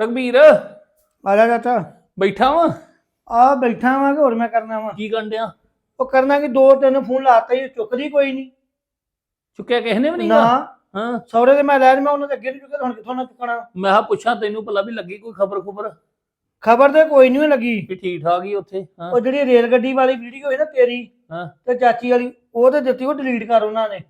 ਰਘਬੀਰ ਆ ਜਾ ਚਾਚਾ। ਬੈਠਾ ਵਾਂ? ਆ ਬੈਠਾ ਵਾਂ ਕਿ ਹੋਰ ਮੈਂ ਕਰਨਾ ਵਾਂ? ਕੀ ਕਰਨ ਡਿਆ? ਉਹ ਕਰਨਾ ਕਿ ਦੋ ਤਿੰਨ ਫੋਨ ਲਾਤਾ ਹੀ ਚੁੱਕਦੀ ਕੋਈ ਨਹੀਂ। ਚੁੱਕਿਆ ਕਿਸੇ ਨੇ ਵੀ ਨਹੀਂ ਨਾ। ਹਾਂ। ਸੌਰੇ ਦੇ ਮੈਂ ਲੈ ਮੈਂ ਉਹਨਾਂ ਦੇ ਅੱਗੇ ਨਹੀਂ ਚੁੱਕਿਆ ਹੁਣ ਕਿੱਥੋਂ ਨਾ ਚੁੱਕਣਾ। ਮੈਂ ਕਿਹਾ ਪੁੱਛਾਂ ਤੈਨੂੰ ਭਲਾ ਵੀ ਲੱਗੀ ਕੋਈ ਖਬਰ ਖਬਰ? ਖਬਰ ਤੇ ਕੋਈ ਨਹੀਂ ਲੱਗੀ। ਵੀ ਠੀਕ ਠਾਕ ਹੀ ਉੱਥੇ ਹਾਂ। ਉਹ ਜਿਹੜੀ ਰੇਲ ਗੱਡੀ ਵਾਲੀ ਵੀਡੀਓ ਹੈ ਨਾ ਤੇਰੀ ਹਾਂ। ਤੇ ਚਾਚੀ ਵਾਲੀ ਉਹ ਤੇ ਦਿੱਤੀ ਉਹ ਡਿਲੀਟ ਕਰ ਉਹਨਾਂ ਨੇ।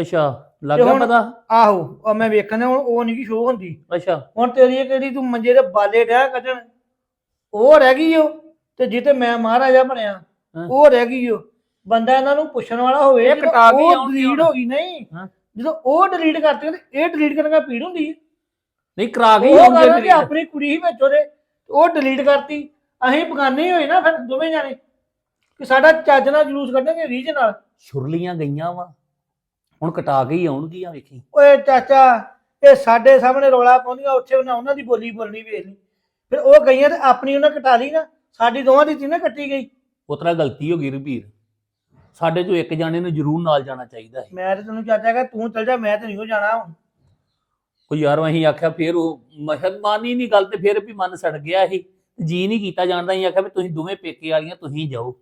ਅੱਛਾ। ਲੱਗ ਹੁਣ- ਪਤਾ? ਆਹੋ ਉਹ ਮੈਂ ਵੇਖਣਾ ਹੁਣ ਉਹ ਨਹੀਂ ਕੀ ਸ਼ੋਅ ਹੁੰਦੀ। ਅੱਛਾ। ਹੁਣ ਤੇਰੀ ਇਹ ਕਿਹੜੀ ਤੂੰ ਮੰਜੇ ਦੇ ਬਾਲੇ ਡਿਆ ਕੱਢਣ? ਉਹ ਰਹਿ ਗਈ ਉਹ ਤੇ ਜਿੱਤੇ ਮੈਂ ਮਹਾਰਾਜਾ ਬਣਿਆ ਹਾਂ। ਉਹ ਰਹਿ ਗਈ ਉਹ। ਬੰਦਾ ਇਹਨਾਂ ਨੂੰ ਪੁੱਛਣ ਵਾਲਾ ਹੋਵੇ ਇਹ ਜਦੋਂ ਕਟਾ ਕੇ ਉਹ ਡਿਲੀਟ ਹੁਣ। ਹੋ ਗਈ ਨਹੀਂ ਹਾਂ। ਜਦੋਂ ਉਹ ਡਿਲੀਟ ਕਰਤੀ ਤੇ ਇਹ ਡਿਲੀਟ ਕਰਨ ਦਾ ਪੀੜ ਹੁੰਦੀ ਹੈ। ਨਹੀਂ ਕਰਾ ਹੀ ਉਹ ਗੱਲ ਕਿ delete। ਆਪਣੀ ਕੁੜੀ ਹੀ ਵਿੱਚ ਉਹਦੇ ਉਹ ਡਿਲੀਟ ਕਰਤੀ। ਅਸੀਂ ਬਗਾਨੇ ਹੀ ਹੋਏ ਨਾ ਫਿਰ ਦੋਵੇਂ ਜਾਣੇ ਕਿ ਸਾਡਾ ਚੱਜ ਨਾਲ ਜਲੂਸ ਕੱਢਣਗੇ ਰੀਝ ਨਾਲ। ਛੁਰਲੀਆਂ ਗਈਆਂ ਵਾ। ਹੁਣ ਕਟਾ ਕੇ ਹੀ ਆਉਣਗੀਆਂ ਵੇਖੀ। ਓਏ ਚਾਚਾ ਇਹ ਸਾਡੇ ਸਾਹਮਣੇ ਰੋਲਾ ਪਾਉਂਦੀਆਂ ਉੱਥੇ ਉਹਨਾਂ ਉਹਨਾਂ ਦੀ ਬੋਲੀ ਬੋਲਣੀ ਵੇਖ ਲਈ। ਫਿਰ ਉਹ ਗਈਆਂ ਤੇ ਆਪਣੀ ਉਹਨਾਂ ਕਟਾ ਲਈ ਨਾ ਸਾਡੀ ਦੋਵਾਂ ਦੀ ਤੀ ਨਾ ਕੱਟੀ ਗਈ। ਉਤਰਾ ਗਲਤੀ ਹੋ ਗਈ ਰਘਬੀਰ ਸਾਡੇ ਚੋਂ ਇੱਕ ਜਾਣੇ ਨੂੰ ਜ਼ਰੂਰ ਨਾਲ ਜਾਣਾ ਚਾਹੀਦਾ ਹੈ ਮੈਂ ਤੇ ਤੈਨੂੰ ਚਾਚਾ ਕਹਾਂ ਤੂੰ ਚੱਲ ਜਾ ਮੈਂ ਤੇ ਨਹੀਂ ਹੋ ਜਾਣਾ ਹੁਣ। ਉਹ ਯਾਰ ਅਸੀਂ ਆਖਿਆ ਫੇਰ ਉਹ ਮਸ਼ਕ ਮਾਨੀ ਨਹੀਂ ਗੱਲ ਤੇ ਫੇਰ ਵੀ ਮਨ ਸੜ ਗਿਆ ਇਹ ਜੀ ਨਹੀਂ ਕੀਤਾ ਜਾਣਦਾ ਅਸੀਂ ਆਖਿਆ ਵੀ ਤੁਸੀਂ ਦੋਵੇਂ ਪੇਕੇ ਵਾਲੀਆਂ ਤੁਸੀਂ ਜਾਓ।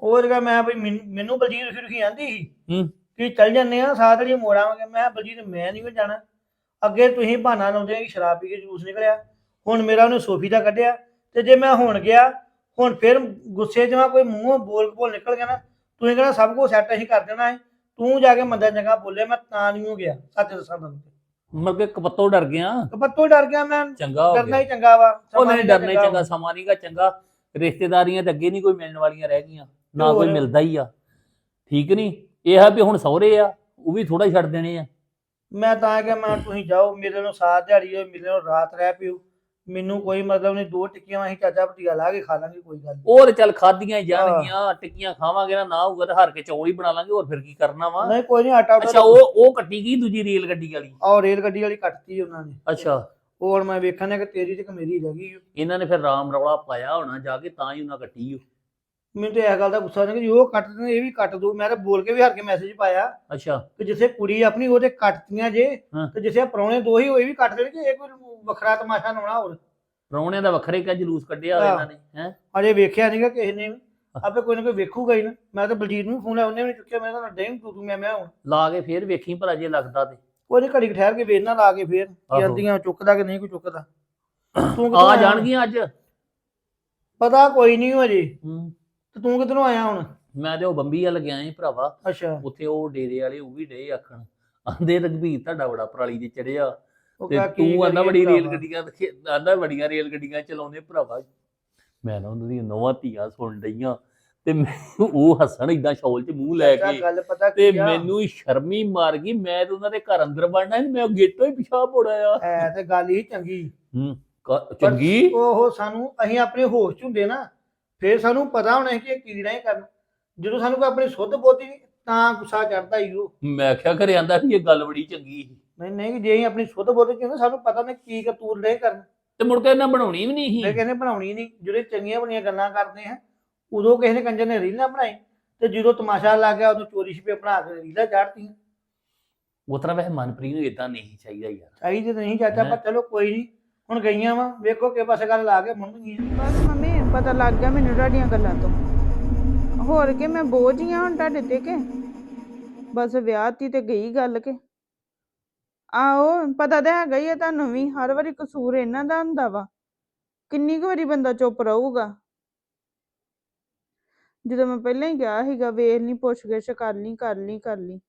ਉਹ ਜਗਾ ਮੈਂ ਬਈ ਮੈਨ- ਬਲਜੀਤ ਰੁਖੀ ਰੁਖੀ ਆਂਦੀ ਸੀ। ਹੂੰ। ਕਿ ਚੱਲ ਜੰਨੇ ਆ ਸਾਥ ਲਈ ਮੋੜਾਂਗੇ ਮੈਂ ਕਿਹਾ, ਬਲਜੀਤ ਮੈਂ ਨਹੀਂ ਜਾਣਾ। ਅੱਗੇ ਤੁਸੀਂ ਬਹਾਨਾ ਲਾਉਂਦੇ ਕਿ ਸ਼ਰਾਬ ਪੀ ਕੇ ਜੂਸ ਨਿਕਲਿਆ। ਹੁਣ ਮੇਰਾ ਉਹਨੇ ਸੋਫੀ ਦਾ ਕੱਢਿਆ ਤੇ ਜੇ ਮੈਂ ਹੁਣ ਗਿਆ ਹੁਣ ਫਿਰ ਗੁੱਸੇ 'ਚ ਮੈਂ ਕੋਈ ਮੂੰਹੋਂ ਬੋਲ ਬੋਲ ਨਿਕਲ ਗਿਆ ਨਾ ਤੁਸੀਂ ਕਹਿੰਦਾ ਸਭ ਕੁਝ ਸੈੱਟ ਅਸੀਂ ਕਰ ਦੇਣਾ ਹੈ ਤੂੰ ਜਾ ਕੇ ਮੰਦਾ ਚੰਗਾ ਬੋਲਿਆ ਮੈਂ ਤਾਂ ਨਹੀਂ ਹੋ ਗਿਆ ਸੱਚ ਦੱਸਾਂ ਤੁਹਾਨੂੰ ਕਿ ਕਪੱਤੋਂ ਡਰ ਗਿਆ। ਪੱਤੋਂ ਡਰ ਗਿਆ ਮੈਂ। ਚੰਗਾ ਹੋ ਡਰਨਾ ਗਿਆ। ਹੀ ਚੰਗਾ ਵਾ। ਉਹ ਸਮਾਂ ਨਹੀਂ ਡਰਨਾ ਹੀ। ਚੰਗਾ ਸਮਾਂ ਨਹੀਂਗਾ ਚੰਗਾ। ਰਿਸ਼ਤੇਦਾਰੀਆਂ ਤੇ ਅੱਗੇ ਨਹੀਂ ਕੋਈ ਮਿਲਣ ਵਾਲੀਆਂ ਰਹਿ ਗਈਆਂ। ਨਾ ਕੋਈ। ਮਿਲਦਾ ਹੀ ਆ। ਠੀਕ ਨਹੀਂ ਇਹ ਆ ਵੀ ਹੁਣ ਸਹੁਰੇ ਆ ਉਹ ਵੀ ਥੋੜਾ ਛੱਡ ਦੇਣੇ ਆ। ਮੈਂ ਤਾਂ ਕਿਹਾ ਮੈਂ ਤੁਸੀਂ ਜਾਓ ਮੇਰੇ ਨੂੰ ਸਾਥ ਦਿਹਾੜੀ ਹੋਏ ਮੇਰੇ ਨੂੰ ਰਾਤ ਰਹਿ ਪਿਓ। ਮੈਨੂੰ ਕੋਈ ਮਤਲਬ ਨਹੀਂ ਦੋ ਟਿੱਕੀਆਂ ਅਸੀਂ ਚਾਚਾ ਭਤੀਆ ਲਾ ਕੇ ਖਾ ਲਾਂਗੇ ਕੋਈ ਗੱਲ ਨਹੀਂ। ਉਹ ਤੇ ਚੱਲ ਖਾਧੀਆਂ ਹੀ ਜਾਣਗੀਆਂ ਟਿੱਕੀਆਂ ਖਾਵਾਂਗੇ ਨਾ ਨਾ ਹੋਊਗਾ ਤਾਂ ਹਰ ਕੇ ਚੌਲ ਹੀ ਬਣਾ ਲਾਂਗੇ ਹੋਰ ਫਿਰ ਕੀ ਕਰਨਾ ਵਾ? ਨਹੀਂ ਕੋਈ ਨਹੀਂ ਆਟਾ ਅੱਛਾ ਉਹ ਉਹ ਕੱਟੀ ਗਈ ਦੂਜੀ ਰੇਲ ਗੱਡੀ ਵਾਲੀ? ਔਰ ਰੇਲ ਗੱਡੀ ਵਾਲੀ ਕੱਟਤੀ ਉਹਨਾਂ ਨੇ। ਅੱਛਾ। ਉਹ ਹੁਣ ਮੈਂ ਵੇਖਣਾ ਕਿ ਤੇਰੀ ਤੇ ਕਿ ਮੇਰੀ ਰਹਿ ਗਈ। ਇਹਨਾਂ ਨੇ ਫਿਰ ਰਾਮ ਰੌਲਾ ਪਾਇਆ ਹੋਣਾ ਜਾ ਕੇ ਤਾਂ ਹੀ ਉਹਨਾਂ ਕੱਟੀ ਓ। ਮੈਨੂੰ ਤੇ ਇਹ ਗੱਲ ਦਾ ਗੁੱਸਾ ਨਹੀਂ ਕਿ ਉਹ ਕੱਟ ਦੇਣ ਇਹ ਵੀ ਕੱਟ ਦੋ ਮੈਂ ਤਾਂ ਬੋਲ ਕੇ ਵੀ ਹਰ ਕੇ ਮੈਸੇਜ ਪਾਇਆ ਅੱਛਾ। ਕਿ ਜਿੱਥੇ ਕੁੜੀ ਆਪਣੀ ਉਹਦੇ ਕੱਟਤੀਆਂ ਜੇ ਹਾਂ। ਤੇ ਜਿੱਥੇ ਪ੍ਰਾਹੁਣੇ ਦੋ ਹੀ ਉਹ ਇਹ ਵੀ ਕੱਟ ਦੇਣਗੇ ਇਹ ਕੋਈ ਵੱਖਰਾ ਤਮਾਸ਼ਾ ਨਾ ਹੋਣਾ ਹੋਰ। ਪ੍ਰਾਹੁਣਿਆਂ ਦਾ ਵੱਖਰੇ ਕਾ ਜਲੂਸ ਕੱਢਿਆ ਹੋਇਆ ਇਹਨਾਂ ਨੇ ਹੈ? ਅਜੇ ਵੇਖਿਆ ਨਹੀਂਗਾ ਕਿਸੇ ਨੇ ਵੀ। ਆਪੇ ਕੋਈ ਨਾ ਕੋਈ ਵੇਖੂਗਾ ਹੀ ਨਾ। ਮੈਂ ਤਾਂ ਬਲਜੀਤ ਨੂੰ ਫੋਨ ਲਾਇਆ ਉਹਨੇ ਵੀ ਨੀ ਚੁੱਕਿਆ ਮੈਂ ਤਾਂ ਡੇਂਗ ਤੂੰ ਤੂੰ ਮੈਂ ਮੈਂ ਹੁਣ। ਲਾ ਕੇ ਫੇਰ ਵੇਖੀ ਭਲਾ ਜੇ ਲੱਗਦਾ ਤੇ। ਉਹਨੇ ਘੜੀ ਕੁ ਠਹਿਰ ਕੇ ਵੇਖਣਾ ਲਾ ਕੇ ਫੇਰ ਆਹੋ। ਜਾਂਦੀਆਂ ਚੁੱਕਦਾ ਕਿ ਨਹੀਂ ਕੋਈ ਚੁੱਕਦਾ। ਤੂੰ ਕਿੱਥੋਂ ਆ ਆਇਆ? ਜਾਣਗੀਆਂ ਅੱਜ? ਪਤਾ ਕੋਈ ਨਹੀਂ ਹੂੰ। ਤੇ ਤੂੰ ਕਿੱਧਰੋਂ ਆਇਆ ਹੁਣ? ਮੈਂ ਤੇ ਉਹ ਬੰਬੀ ਵੱਲ ਗਿਆ ਸੀ ਭਰਾਵਾ। ਅੱਛਾ। ਉੱਥੇ ਉਹ ਡੇਰੇ ਵਾਲੇ ਉਹ ਵੀ ਡੇ ਆਖਣ। ਆਂਦੇ ਰਘਬੀਰ ਤੁਹਾਡਾ ਬੜਾ ਪਰਾਲੀ ਤੇ ਚੜਿਆ। ਉਹ ਤੇ ਆਂਦਾ ਬੜੀ ਰੇਲ। ਗੱਡੀਆਂ ਆਂਦਾ ਬੜੀਆਂ ਰੇਲ ਗੱਡੀਆਂ ਚਲਾਉਂਦੇ ਭਰਾਵਾ। ਮੈਂ ਨਾ ਉਹਨਾਂ ਦੀਆਂ ਨਵਾਂ ਧੀਆਂ ਸੁਣ ਡਈਆਂ। ਤੇ ਉਹ ਹੱਸਣ ਇਦਾਂ ਸ਼ੌਲ 'ਚ ਮੂੰਹ ਲੈ ਕੇ ਤੇ ਮੈਨੂੰ ਹੀ ਸ਼ਰਮੀ ਮਾਰ ਗਈ। ਮੈਂ ਤੇ ਉਹਨਾਂ ਦੇ ਘਰ ਅੰਦਰ ਵੜਨਾ ਸੀ ਮੈਂ ਗੇਟੋਂ ਹੀ ਪਿਸ਼ਾਬ ਪੋੜਾਇਆ ਹੈ ਤੇ ਗੱਲ ਹੀ ਚੰਗੀ। ਹੂੰ ਚੰਗੀ? ਉਹ ਸਾਨੂੰ ਅਸੀਂ ਆਪਣੇ ਹੋਸ਼ ਚ ਹੁੰਦੇ ਨਾ। ਫੇਰ ਸਾਨੂੰ ਪਤਾ ਹੋਣਾ ਕਿ ਇਹ ਕੀੜਾ ਹੀ ਕਰਨ। ਜਦੋਂ ਸਾਨੂੰ ਕੋਈ ਆਪਣੀ ਸੁੱਧ ਬੋਧੀ ਨੀ, ਤਾਂ ਗੁੱਸਾ ਚੜਦਾ ਹੀ ਉਹ। ਮੈਂ ਆਖਿਆ ਘਰੇ ਆਂਦਾ ਵੀ ਇਹ ਗੱਲ ਬੜੀ ਚੰਗੀ ਸੀ। ਨਹੀਂ ਨਹੀਂ ਜੇ ਅਸੀਂ ਆਪਣੀ ਸੁੱਧ ਬੋਧੀ ਚ ਹੁੰਦੇ ਸਾਨੂੰ ਪਤਾ ਨਹੀਂ ਕੀ ਕਰਤੂਰ ਡੇ ਕਰਨ। ਤੇ ਮੁੜ ਕੇ ਇਹਨਾਂ ਬਣਾਉਣੀ ਵੀ ਨਹੀਂ ਇਹ ਸੀ ਕਹਿੰਦੇ ਬਣਾਉਣੀ ਨਹੀਂ ਜਿਹੜੇ ਚੰਗੀਆਂ ਬਣੀਆਂ ਗੱਲਾਂ ਕਰਦੇ ਆ ਉਦੋਂ ਕਿਸੇ ਨੇ ਕੰਜਰ ਨੇ ਰੀਲਾਂ ਬਣਾਈ। ਤੇ ਜਦੋਂ ਤਮਾਸ਼ਾ ਲੱਗ ਗਿਆ ਉਦੋਂ ਚੋਰੀ ਛਿਪੇ ਬਣਾ ਕੇ ਰੀਲਾਂ ਚਾੜਤੀਆਂ ਉਹ ਤਰ੍ਹਾਂ ਵੈਸੇ ਮਨਪ੍ਰੀਤ ਨੂੰ ਇਦਾਂ ਨਹੀਂ ਚਾਹੀਦਾ ਯਾਰ। ਚਾਹੀਦੇ ਤਾਂ ਨਹੀਂ ਚਾਚਾ ਪਰ? ਚਲੋ ਕੋਈ ਨਹੀਂ ਹੁਣ ਗਈਆਂ ਵਾ ਵੇਖੋ ਕਿ ਪਾਸੇ ਗੱਲ ਲਾ ਕੇ ਬਸ ਮੰਮੀ ਪਤਾ ਲੱਗ ਗਿਆ ਮੈਨੂੰ ਤੁਹਾਡੀਆਂ ਗੱਲਾਂ ਤੋਂ। ਹੋਰ ਕਿ, ਮੈਂ ਬੋਝ ਹੀ ਆ ਹੁਣ ਤੁਹਾਡੇ ਤੇ ਕਿ? ਬਸ ਵਿਆਹ ਤੀ ਤੇ ਗਈ ਗੱਲ ਕਿ। ਆਓ ਪਤਾ ਤਾਂ ਹੈਗਾ ਹੀ ਆ ਤੁਹਾਨੂੰ ਵੀ, ਹਰ ਵਾਰੀ ਕਸੂਰ ਇਹਨਾਂ ਦਾ ਹੁੰਦਾ ਵਾ। ਕਿੰਨੀ ਕੁ ਵਾਰੀ ਬੰਦਾ ਚੁੱਪ ਰਹੂਗਾ? ਜਦੋਂ ਮੈਂ ਪਹਿਲਾਂ ਹੀ ਗਿਆ ਸੀਗਾ, ਵੇਖ ਲਈ, ਪੁੱਛ ਗਿੱਛ ਕਰ ਲਈ ਕਰ ਲਈ ਕਰ ਲਈ।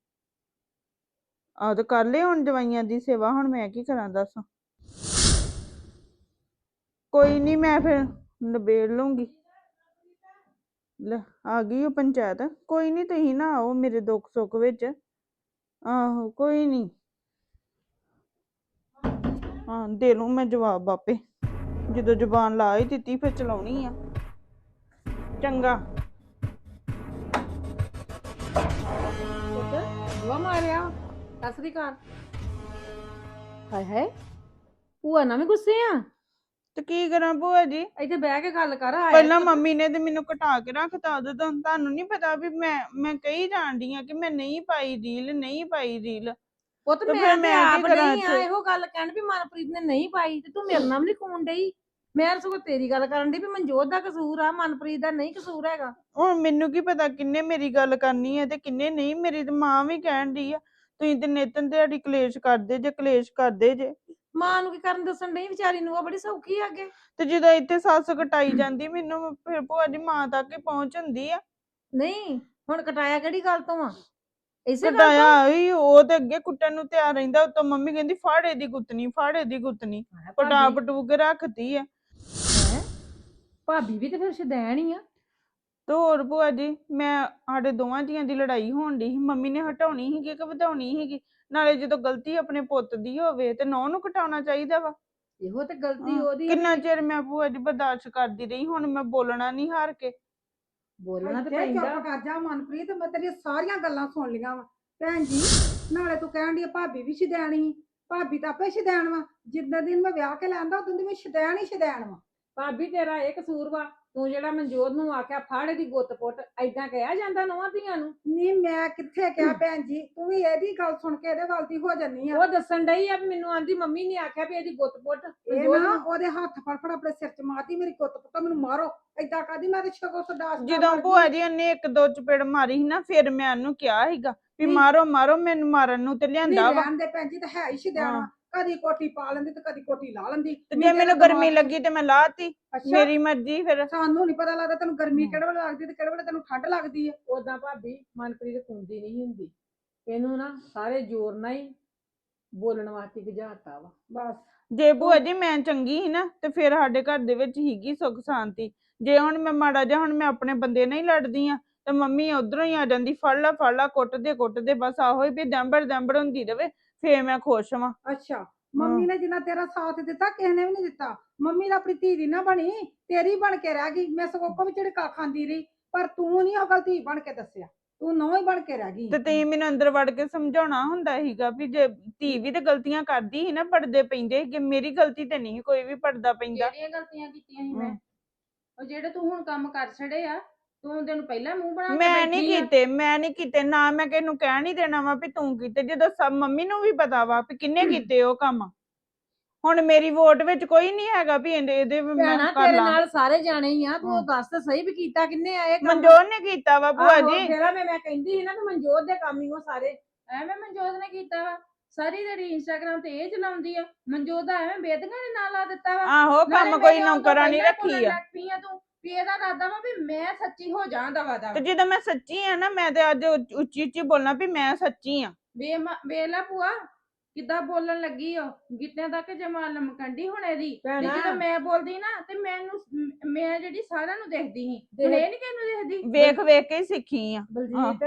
ਆਹ ਤਾਂ ਕਰ ਲਈ ਹੁਣ ਦਵਾਈਆਂ ਦੀ ਸੇਵਾ, ਹੁਣ ਮੈਂ ਕੀ ਕਰਾਂ ਦੱਸ? ਕੋਈ ਨਹੀਂ ਮੈਂ ਫਿਰ ਨਿਬੇੜ ਲੂੰਗੀ ਲੈ ਆ ਗਈ ਉਹ ਪੰਚਾਇਤ। ਕੋਈ ਨਹੀਂ ਤੁਸੀਂ ਨਾ ਆਓ ਮੇਰੇ ਦੁੱਖ ਸੁੱਖ ਵਿੱਚ। ਆਹੋ ਕੋਈ ਨਹੀਂ ਹਾਂ ਦੇ ਲੂੰ ਮੈਂ ਜਵਾਬ ਬਾਪੇ ਜਦੋਂ ਜ਼ੁਬਾਨ ਲਾ ਹੀ ਦਿੱਤੀ ਫਿਰ ਚਲਾਉਣੀ ਆ। ਚੰਗਾ। ਪੁੱਤ ਦੁਆ ਮਾਰਿਆ। ਸਤਿ ਸ੍ਰੀ ਅਕਾਲ। ਹਾਏ ਹਾਏ। ਭੂਆ ਨਾ ਵੀ ਗੁੱਸੇ ਆ? ਤੇ ਕੀ ਕਰਾਂ ਭੂਆ ਜੀ? ਇੱਥੇ ਬਹਿ ਕੇ ਗੱਲ ਕਰ ਆਇਆ ਪਹਿਲਾਂ। ਮੰਮੀ ਨੇ ਤੇ ਮੈਨੂੰ ਕਟਾ ਕੇ ਰੱਖਤਾ ਉਦੋਂ ਤੋਂ ਤੁਹਾਨੂੰ ਨਹੀਂ ਪਤਾ ਵੀ ਮੈਂ ਮੈਂ ਕਹੀ ਜਾਣਦੀ ਆ ਕਿ ਮੈਂ ਨਹੀਂ ਪਾਈ ਰੀਲ ਨਹੀਂ ਪਾਈ ਰੀਲ। ਪੁੱਤ ਤੇ ਮੈਂ ਫਿਰ ਆਪ ਕਰਾਂ ਨਹੀਂ ਆ ਇੱਥੇ? ਇਹੋ ਗੱਲ ਕਹਿਣ ਵੀ ਮਨਪ੍ਰੀਤ ਨੇ ਨਹੀਂ ਪਾਈ ਤੇ ਤੂੰ ਮੇਰੇ ਨਾਲ ਵੀ ਨਹੀਂ ਖੂਨ ਡਈ। ਮੈਂ ਸਗੋਂ ਤੇਰੀ ਗੱਲ ਕਰਨ ਦੀ ਵੀ ਮਨਜੋਤ ਦਾ ਕਸੂਰ ਆ ਮਨਪ੍ਰੀਤ ਦਾ ਨਹੀਂ ਕਸੂਰ ਹੈਗਾ। ਹੁਣ ਮੈਨੂੰ ਕੀ ਪਤਾ ਕਿੰਨੇ ਮੇਰੀ ਗੱਲ ਕਰਨੀ ਹੈ ਤੇ ਕਿੰਨੇ ਨਹੀਂ ਮੇਰੀ ਤੇ ਮਾਂ ਵੀ ਕਹਿਣ ਦੀ ਆ। ਤੁਸੀਂ ਤੇ ਨਿਤਨ ਦਿਹਾੜੀ ਕਲੇਸ਼ ਕਰਦੇ ਜੇ ਕਲੇਸ਼ ਕਰਦੇ ਜੇ। ਮਾਂ ਨੂੰ ਕੀ ਕਰਨ ਦੱਸਣ ਡਈ ਵਿਚਾਰੀ ਨੂੰ? ਉਹ ਬੜੀ ਸੌਖੀ ਆ ਅੱਗੇ। ਤੇ ਜਦੋਂ ਇੱਥੇ ਸੱਸ ਕਟਾਈ ਜਾਂਦੀ ਮੈਨੂੰ ਫਿਰ ਭੂਆ ਦੀ ਮਾਂ ਤੱਕ ਹੀ ਪਹੁੰਚ ਹੁੰਦੀ ਆ। ਨਹੀਂ ਹੁਣ ਕਟਾਇਆ ਕਿਹੜੀ ਗੱਲ ਤੋਂ ਆ? ਇਸੇ ਗੱਲ ਕਟਾਇਆ ਹੀ ਉਹ ਤੇ ਅੱਗੇ ਕੁੱਟਣ ਨੂੰ ਤਿਆਰ ਰਹਿੰਦਾ ਉਤੋਂ ਮੰਮੀ ਕਹਿੰਦੀ ਫਾੜੇ ਦੀ ਗੁੱਤਨੀ ਫਾੜੇ ਦੀ ਗੁੱਤਨੀ ਤੋਂ ਪਟਾ ਭਾਬੀ- ਪਟੂ ਕੇ ਰੱਖਦੀ ਆ। ਹੈਂ? ਭਾਬੀ ਵੀ ਤੇ ਫਿਰ ਸ਼ਦੈਣ ਹੀ ਆ। ਤੇ ਹੋਰ ਭੂਆ ਜੀ ਮੈਂ ਸਾਡੇ ਦੋਵਾਂ ਜੀਆਂ ਦੀ ਲੜਾਈ ਹੋਣ ਦੀ ਸੀ ਮੰਮੀ ਨੇ ਹਟਾਉਣੀ ਸੀਗੀ ਕਿ ਵਧਾਉਣੀ ਸੀਗੀ ਨਾਲੇ ਜਦੋਂ ਗਲਤੀ ਆਪਣੇ ਪੁੱਤ ਦੀ ਹੋਵੇ ਤੇ ਨੌ ਨੂੰ ਘਟਾਉਣਾ ਚਾਹੀਦਾ ਵਾ। ਇਹੋ ਤੇ ਗਲਤੀ ਹਾਂ, ਉਹਦੀ ਕਿੰਨਾ ਚਿਰ ਮੈਂ ਭੂਆ ਜੀ ਬਰਦਾਸ਼ਤ ਕਰਦੀ ਰਹੀ ਹੁਣ ਮੈਂ ਬੋਲਣਾ ਨਹੀਂ ਹਾਰ ਕੇ। ਬੋਲਣਾ ਤੇ ਇੱਥੇ ਪੈਂਦਾ। ਚੁੱਪ ਕਰ ਜਾ ਮਨਪ੍ਰੀਤ ਮੈਂ ਤੇਰੀਆਂ ਸਾਰੀਆਂ ਗੱਲਾਂ ਸੁਣ ਲਈਆਂ ਵਾ। ਭੈਣ ਜੀ ਨਾਲੇ ਤੂੰ ਕਹਿਣ ਦੀ ਭਾਬੀ ਵੀ ਸ਼ਦੈਣ ਸੀ ਭਾਬੀ ਤਾਂ ਆਪੇ ਸ਼ਦੈਣ ਵਾ। ਜਿੱਦਾਂ ਦਿਨ ਮੈਂ ਵਿਆਹ ਕੇ ਲੈਂਦਾ ਉਦੋਂ ਦੀ ਮੈਂ ਸ਼ਦੈਣ ਹੀ ਸ਼ਦੈਣ ਵਾ। ਭਾਬੀ ਤੇਰਾ ਇਹ ਕਸੂਰ ਵਾ ਤੂੰ ਜਿਹੜਾ ਮਨਜੋਤ ਨੂੰ ਆਖਿਆ ਫਾੜੇ ਦੀ ਗੁੱਤ ਪੁੱਟ ਐਦਾਂ ਕਹਿਆ ਜਾਂਦਾ ਨਵਾਂ ਧੀਆਂ ਨੂੰ? ਨਹੀਂ ਮੈਂ ਕਿੱਥੇ ਕਿਹਾ ਭੈਣ ਜੀ? ਤੂੰ ਵੀ ਇਹਦੀ ਗੱਲ ਸੁਣ ਕੇ ਇਹਦੇ ਵੱਲ ਦੀ ਹੋ ਜੰਨੀ ਆ। ਉਹ ਦੱਸਣ ਡਈ ਆ ਵੀ ਮੈਨੂੰ ਆਂਦੀ ਮੰਮੀ ਨੇ ਆਖਿਆ ਵੀ ਇਹਦੀ ਗੁੱਤ ਪੁੱਟ। ਇਹ ਮਨਜੋਤ ਨਾ ਨੂੰ- ਉਹਦੇ ਹੱਥ ਫੜ ਫੜ ਆਪਣੇ ਸਿਰ 'ਚ ਮਾਰਦੀ ਮੇਰੀ ਕੁੱਤ ਪੁੱਤ ਮੈਨੂੰ ਮਾਰੋ। ਏਦਾਂ ਕਰਦੀ ਮੈਂ ਤੇ ਛਕੋ ਸਦਾਸ ਜਦੋਂ ਭੂਆ ਜੀ ਉਹਨੇ ਇੱਕ ਦੋ ਚਪੇੜ ਮਾਰੀ ਸੀ ਨਾ ਫਿਰ ਮੈਂ ਉਹਨੂੰ ਕਿਹਾ ਸੀਗਾ ਵੀ ਨਹੀਂ। ਮਾਰੋ ਮਾਰੋ ਮੈਨੂੰ ਮਾਰਨ ਨੂੰ ਤੇ ਲਿਆਂਦਾ ਵਾ। ਦੇ ਭੈਣ ਜੀ ਤਾਂ ਹੈ ਹੀ ਸ਼ਦੈਣ ਵਾ ਹਾਂ। ਕਦੀ ਕੋਟੀ ਪਾ ਲੈਂਦੀ ਤੇ ਕਦੀ ਕੋਟੀ ਲਾ ਲੈਂਦੀ। ਤੇ ਜੇ ਮੈਨੂੰ ਗਰਮੀ ਲੱਗੀ ਤੇ ਮੈਂ ਲਾਤੀ। ਅੱਛਾ। ਮੇਰੀ ਮਰਜ਼ੀ ਫਿਰ। ਸਾਨੂੰ ਨਹੀਂ ਪਤਾ ਲੱਗਦਾ ਤੈਨੂੰ ਗਰਮੀ। ਕਿਹੜੇ ਵੇਲੇ ਲੱਗਦੀ ਤੇ ਕਿਹੜੇ ਵੇਲੇ ਤੈਨੂੰ ਠੰਡ ਲੱਗਦੀ ਹੈ ਉਦਾਂ ਭਾਬੀ ਮਨਪ੍ਰੀਤ ਕੁੰਦੀ ਨਹੀਂ ਹੁੰਦੀ। ਇਹਨੂੰ ਨਾ ਸਾਰੇ ਜ਼ੋਰ ਨਾਲ ਹੀ ਬੋਲਣ ਵਾਸਤੇ ਗਜਾਤਾ ਵਾ। ਬਸ। ਜੇ ਭੂਆ ਜੀ ਮੈਂ ਚੰਗੀ ਸੀ ਨਾ ਤੇ ਫਿਰ ਸਾਡੇ ਘਰ ਦੇ ਵਿੱਚ ਹੀਗੀ ਸੁੱਖ ਸ਼ਾਂਤੀ। ਜੇ ਹੁਣ ਮੈਂ ਮਾੜਾ ਜਿਹਾ ਹੁਣ ਮੈਂ ਆਪਣੇ ਬੰਦੇ ਨਾਲ ਹੀ ਲੜਦੀ ਆ ਤੇ ਮੰਮੀ ਉਧਰੋਂ ਹੀ ਆ ਜਾਂਦੀ ਫੜ ਲਾ ਫੜ ਲਾ ਕੁੱਟਦੇ ਕੁੱਟਦੇ ਬਸ ਆਹੋ ਹੀ ਵੀ ਦੰਬੜ ਦੰਬੜ ਹੁੰਦੀ ਰਵੇ। ਫੇਰ ਮੈਂ ਖੁਸ਼ ਵਾਂ। ਅੱਛਾ ਮੰਮੀ ਨੇ ਜਿੰਨਾ ਤੇਰਾ ਸਾਥ ਦਿੱਤਾ ਕਿਸੇ ਨੇ ਵੀ ਨਹੀਂ ਦਿੱਤਾ। ਮੰਮੀ ਦਾ ਆਪਣੀ ਧੀ ਦੀ ਨਾ ਬਣੀ ਤੇਰੀ ਬਣ ਕੇ ਰਹਿ ਗਈ। ਮੈਂ ਸਗੋਂ ਕੋ ਵਿੱਚ ਝੜਕਾ ਖਾਂਦੀ ਰਹੀ ਪਰ ਤੂੰ ਨਹੀਂ ਉਹ ਗਲਤੀ ਬਣ ਕੇ ਦੱਸਿਆ। ਤੂੰ ਨੌ ਹੀ ਬਣ ਕੇ ਰਹਿ ਗਈ। ਤੇ ਤੁਸੀਂ ਮੈਨੂੰ ਅੰਦਰ ਵੜ ਕੇ ਸਮਝਾਉਣਾ ਹੁੰਦਾ ਸੀਗਾ ਵੀ ਜੇ ਧੀ ਵੀ ਤੇ ਗਲਤੀਆਂ ਕਰਦੀ ਸੀ ਨਾ ਪੜਦੇ ਪੈਂਦੇ ਕਿ ਮੇਰੀ ਗਲਤੀ ਤੇ ਨਹੀਂ ਕੋਈ ਵੀ ਪੜਦਾ ਪੈਂਦਾ। ਕਿਹੜੀਆਂ ਗਲਤੀਆਂ ਕੀਤੀਆਂ ਸੀ ਮੈਂ। ਉਹ ਜਿਹੜੇ ਤੂੰ ਹੁਣ ਕੰਮ ਕਰ ਛੜੇ ਆ ਤੂੰ ਉਹਦੇ ਨੂੰ ਪਹਿਲਾਂ ਮੂੰਹ ਬਣਾ ਕੇ ਮੈਂ ਨਹੀਂ ਬੈਠੀ ਆ। ਕੀਤੇ ਮੈਂ ਨਹੀਂ ਕੀਤੇ ਨਾ ਮੈਂ ਕਿਸੇ ਨੂੰ ਕਹਿ ਨਹੀਂ ਦੇਣਾ ਵਾ ਵੀ ਤੂੰ ਕੀਤੇ ਜਦੋਂ ਸਭ ਮੰਮੀ ਨੂੰ ਵੀ ਪਤਾ ਵਾ ਵੀ ਕਿੰਨੇ ਕੀਤੇ ਉਹ ਕੰਮ। ਹੁਣ ਮੇਰੀ ਵੋਟ ਵਿੱਚ ਕੋਈ ਨਹੀਂ ਹੈਗਾ ਵੀ ਇਹਦੇ ਇਹਦੇ ਵੀ ਮੈਂ ਭੈਣਾ ਕਰ ਤੇਰੇ ਲਾਂ। ਨਾਲ ਸਾਰੇ ਜਾਣੇ ਹੀ ਆ ਤੂੰ ਹਾਂ। ਦੱਸ ਤਾਂ ਸਹੀ ਵੀ ਕੀਤਾ ਕਿੰਨੇ ਆਏ ਕੰਮ। ਮਨਜੋਤ ਨੇ ਕੀਤਾ ਵਾ ਭੂਆ ਜੀ। ਜਿਹੜਾ ਮੈਂ ਮੈਂ ਕਹਿੰਦੀ ਸੀ ਨਾ ਵੀ ਮਨਜੋਤ ਦੇ ਕੰਮ ਹੀ ਉਹ ਸਾਰੇ ਐਵੇਂ ਮਨਜੋਤ ਨੇ ਕੀਤਾ ਵਾ। ਸਾਰੀ ਦਿਹਾੜੀ ਇੰਸਟਾਗ੍ਰਾਮ ਤੇ ਇਹ ਚਲਾਉਂਦੀ ਆ। ਮਨਜੋਤ ਦਾ ਐਵੇਂ ਬੇਦਗਾ ਨੇ ਨਾਂ ਲਾ ਦਿੱਤਾ ਵਾ। ਆਹੋ ਨਾਲੇ ਕੰਮ ਕੋਈ ਮੇਰੇ ਆਉਣ ਤੋਂ ਨੌਕਰਾਂ ਨਹੀਂ ਪਹਿਲਾਂ ਰੱਖੀ ਆ। ਲੱਗ ਪਈ ਆ ਤੂੰ ਵੀ ਇਹਦਾ ਇਰਾਦਾ ਵਾ ਵੀ ਮੈਂ ਸੱਚੀ ਹੋ ਜਾਂ ਦਵਾ ਤੇ ਦਵਾ ਜਦੋਂ ਮੈਂ ਸੱਚੀ ਆ ਨਾ ਮੈਂ ਤੇ ਅੱਜ ਉੱਚ- ਉੱਚੀ ਉੱਚੀ ਬੋਲਣਾ ਵੀ ਮੈਂ ਸੱਚੀ ਆ। ਵੇ ਵੇਲਾ ਭੂਆ ਕਿੱਦਾਂ ਬੋਲਣ ਲੱਗੀ ਓ? ਗਿੱਟਿਆਂ ਤੱਕ ਜਮਾਲ ਲਮਕੰਡੀ ਹੁਣ ਇਹਦੀ। ਤੇ ਭੈਣਾ। ਜਦੋਂ ਮੈਂ ਬੋਲਦੀ ਨਾ ਤੇ ਮੈਨੂੰ ਮ- ਮੈਂ ਜਿਹੜੀ ਸਾਰਿਆਂ ਨੂੰ ਦੇਖਦੀ ਸੀ। ਹੁਣ ਇਹ ਨਹੀਂ ਕਿਹਨੂੰ ਦੇਖਦੀ? ਵੇਖ ਵੇਖ ਕੇ ਹੀ ਸਿੱਖੀ ਆ। ਬਲਜੀਤ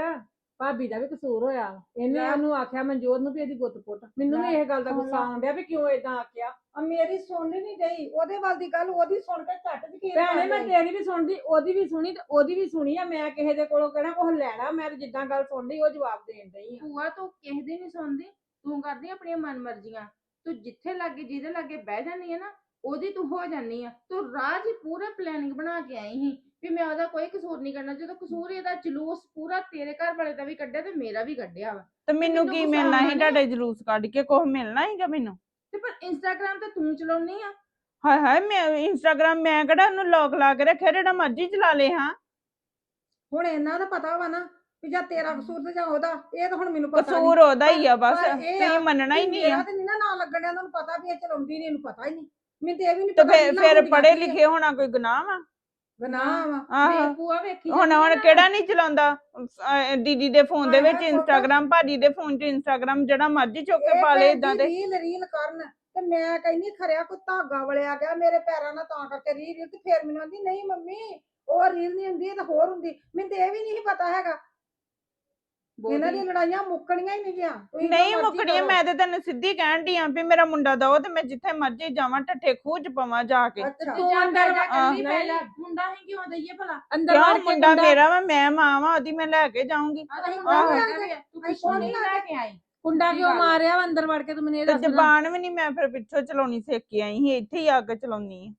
ਭਾਬੀ ਦਾ ਵੀ ਕਸੂਰ ਹੋਇਆ ਇਹਨੇ ਲੈ। ਉਹਨੂੰ ਆਖਿਆ ਮਨਜੋਤ ਨੂੰ ਵੀ ਇਹਦੀ ਗੁੱਤ ਪੁੱਟ। ਮੈਨੂੰ ਵੀ ਲੈ, ਇਹ ਗੱਲ ਦਾ ਗੁੱਸਾ ਲਾ। ਆਉਂਦਿਆ ਵੀ ਕਿਉਂ ਏਦਾਂ ਆਖਿਆ? ਆ ਮੇਰੀ ਸੁਣ ਨਹੀਂ ਗਈ। ਉਹਦੇ ਵੱਲ ਦੀ ਗੱਲ ਉਹਦੀ ਸੁਣ ਕੇ ਝੱਟ ਯਕੀਨ ਭੈਣੇ ਮੈਂ। ਤੇਰੀ ਵੀ ਸੁਣਦੀ ਉਹਦੀ ਵੀ ਸੁਣੀ ਤੇ ਉਹਦੀ ਵੀ ਸੁਣੀ ਆ। ਮੈਂ ਕਿਸੇ ਦੇ ਕੋਲੋਂ ਕਿਹੜਾ ਕੁਝ ਲੈਣਾ ਮੈਂ ਤਾਂ ਜਿੱਦਾਂ ਗੱਲ ਸੁਣਦੀ ਉਹ ਜਵਾਬ ਦੇਣ ਡਈ ਆ। ਭੂਆ ਤੂੰ ਕਿਸੇ ਦੀ ਨਹੀਂ ਸੁਣਦੀ। ਤੂੰ ਕਰਦੀ ਆਪਣੀਆਂ ਮਨਮਰਜ਼ੀਆਂ। ਤੂੰ ਜਿੱਥੇ ਲੱਗੇ ਜਿਹਦੇ ਲੱਗੇ ਬਹਿ ਜਾਨੀ ਹੈ ਨਾ ਉਹਦੀ ਤੂੰ ਹੋ ਜਾਨੀ ਆ। ਤੂੰ ਰਾਜ ਹੀ ਪੂਰਾ ਪਲੈਨਿੰਗ ਬਣਾ ਕੇ ਆਈ ਸੀ। ਵੀ ਮੈਂ ਉਹਦਾ ਕੋਈ ਕਸੂਰ ਨਹੀਂ ਕਰਨਾ ਜਦੋਂ ਕਸੂਰ ਇਹਦਾ ਜਲੂਸ ਪੂਰਾ ਤੇਰੇ ਘਰ ਵਾਲੇ ਦਾ ਵੀ ਕੱਢਿਆ ਤੇ ਮੇਰਾ ਵੀ ਕੱਢਿਆ ਵਾ। ਤੇ ਮੈਨੂੰ ਮੈਨੂੰ ਕੀ ਗੁੱਸਾ ਮਿਲਣਾ ਸੀ ਆਉਣਾ ਨੀ। ਤੁਹਾਡੇ ਜਲੂਸ ਕੱਢ ਕੇ ਕੁਝ ਮਿਲਣਾ ਸੀਗਾ ਮੈਨੂੰ? ਤੇ ਪਰ ਇੰਸਟਾਗ੍ਰam ਤੇ ਤੂੰ ਚਲਾਉਣੀ ਆ। ਹਾਏ ਹਾਏ ਮੈਂ ਇੰਸਟਾਗ੍ਰਾਮ ਮੈਂ ਕਿਹੜਾ ਉਹਨੂੰ ਲੌਕ ਲਾ ਕੇ ਰੱਖਿਆ ਜਿਹੜਾ ਮਰਜ਼ੀ ਚਲਾ ਲੇ ਹਾਂ। ਹੁਣ ਇਹਨਾਂ ਦਾ ਪਤਾ ਵਾ ਨਾ ਵੀ ਜਾਂ ਤੇਰਾ ਕਸੂਰ ਤੇ ਜਾਂ ਉਹਦਾ ਇਹ ਤਾਂ ਹੁਣ ਮੈਨੂੰ ਪਤਾ ਕਸੂਰ ਉਹਦਾ ਹੀ ਆ ਬਸ ਪਰ ਇਹ ਆ ਮੰਨਣਾ ਹੀ ਨਹੀਂ ਆ। ਮੇਰਾ ਤੇ ਨਹੀਂ ਨਾ ਨਾਂ ਲੱਗਣ ਡਿਆ ਉਹਨਾਂ ਨੂੰ ਪਤਾ ਵੀ ਇਹ ਚਲਾਉਂਦੀ ਨਹੀਂ ਇਹਨੂੰ ਪਤਾ ਹੀ ਨਹੀਂ ਮੈਨੂੰ ਤੇ ਇਹ ਵੀ ਨਹੀਂ ਤੇ ਪਤਾ ਫਿਰ ਕਿੰਨਾ ਫਿਰ ਕੁੜੀਆਂ ਪੜ੍ਹੇ ਕੀ ਆ। ਲਿਖੇ ਹੋਣਾ ਕੋਈ ਗੁਨਾਹ ਵਾ? ਵਾ ਆਹੋ ਵੇਖੀ ਹੁਣ ਜਾਂਦੀ ਹੁਣ ਨਾ। ਕਿਹੜਾ ਨਹੀਂ ਚਲਾਉਂਦਾ ਅਹ ਦੀਦੀ ਦੇ ਫੋਨ ਦੇ ਹਾਏ ਵਿੱਚ ਹਾਏ। ਇੰਸਟਾਗ੍ਰਾਮ ਭਾਜੀ ਦੇ ਫੋਨ 'ਚ ਇੰਸਟਾਗ੍ਰਾਮ ਜਿਹੜਾ ਮਰਜ਼ੀ ਚੁੱਕ ਕੇ ਇਹ ਪਾ ਲੇ ਭੈਣ ਇਦਾਂ ਜੀ ਦੇ ਰੀਲ ਰੀਲ ਕਰਨ ਤੇ ਮੈਂ ਕਹਿੰਦੀ ਖਰਿਆ ਕੋਈ ਧਾਗਾ ਵਲਿਆ ਗਿਆ ਮੇਰੇ ਪੈਰਾਂ ਨਾਲ ਤਾਂ ਕਰਕੇ ਰੀਲ ਰੀਲ ਤੇ ਫਿਰ ਮੈਨੂੰ ਆਂਦੀ ਨਹੀਂ ਮੰਮੀ ਉਹ ਰੀਲ ਨਹੀਂ ਹੁੰਦੀ ਇਹ ਤਾਂ ਹੋਰ ਹੁੰਦੀ ਮੈਨੂੰ ਤੇ ਇਹ ਵੀ ਨਹੀਂ ਪਤਾ ਹੈਗਾ ਇਹਨਾਂ ਦੀਆਂ ਲੜਾਈਆਂ ਮੁੱਕਣੀਆਂ ਹੀ ਨਹੀਂ ਗਿਆ ਨਹੀਂ ਮੁੱਕਣੀਆਂ। ਮੈਂ ਤੇ ਤੈਨੂੰ ਸਿੱਧੀ ਕਹਿਣ ਦੀ ਆ ਵੀ ਮੇਰਾ ਮੁੰਡਾ ਦੋ ਤੇ ਮੈਂ ਜਿੱਥੇ ਮਰਜ਼ੀ ਜਾਵਾਂ ਠੱਠੇ 'ਚ ਪਵਾਂ ਜਾ ਕੇ। ਅੱਛਾ। ਤੂੰ ਅੰਦਰ ਜਾ ਆਹ, ਕੱਲੀ ਨਹੀਂ। ਪਹਿਲਾਂ ਮੁੰਡਾ ਹੀ ਕਿਉਂ ਦਈਏ ਭਲਾ? ਅੰਦਰ ਕਿਉਂ ਵੜ ਕੇ ਮੁੰਡਾ ਕੁੰਡਾ- ਮੇਰਾ ਵਾ ਮੈਂ ਮਾਂ ਵਾਂ ਉਹਦੀ ਮੈਂ ਲੈ ਕੇ ਜਾਊਂਗੀ। ਆ ਤਾਂ ਆਹੋ। ਮੁੰਡਾ ਹੈਗਾ ਵੀ ਆ, ਤੂੰ ਅਸੀਂ ਪਿੱਛੋਂ ਕੌਣ ਨਹੀਂ ਲੈ ਲੈ ਕੇ? ਆਈ? ਕੁੰਡਾ ਕਿਉਂ। ਮਾਰਿਆ ਵਾ ਅੰਦਰ ਵੜ ਕੇ? ਤੂੰ ਮੈਨੂੰ ਇਹ ਦੱਸ ਨਾ। ਜ਼ਬਾਨ ਵੀ ਨਹੀਂ ਮੈਂ ਫਿਰ ਪਿੱਛੋਂ ਚਲਾਉਣੀ ਸਿੱਖ ਕੇ ਆਈ ਸੀ ਇੱਥੇ ਹੀ ਆ ਕੇ ਚਲਾਉਣੀ ਆ।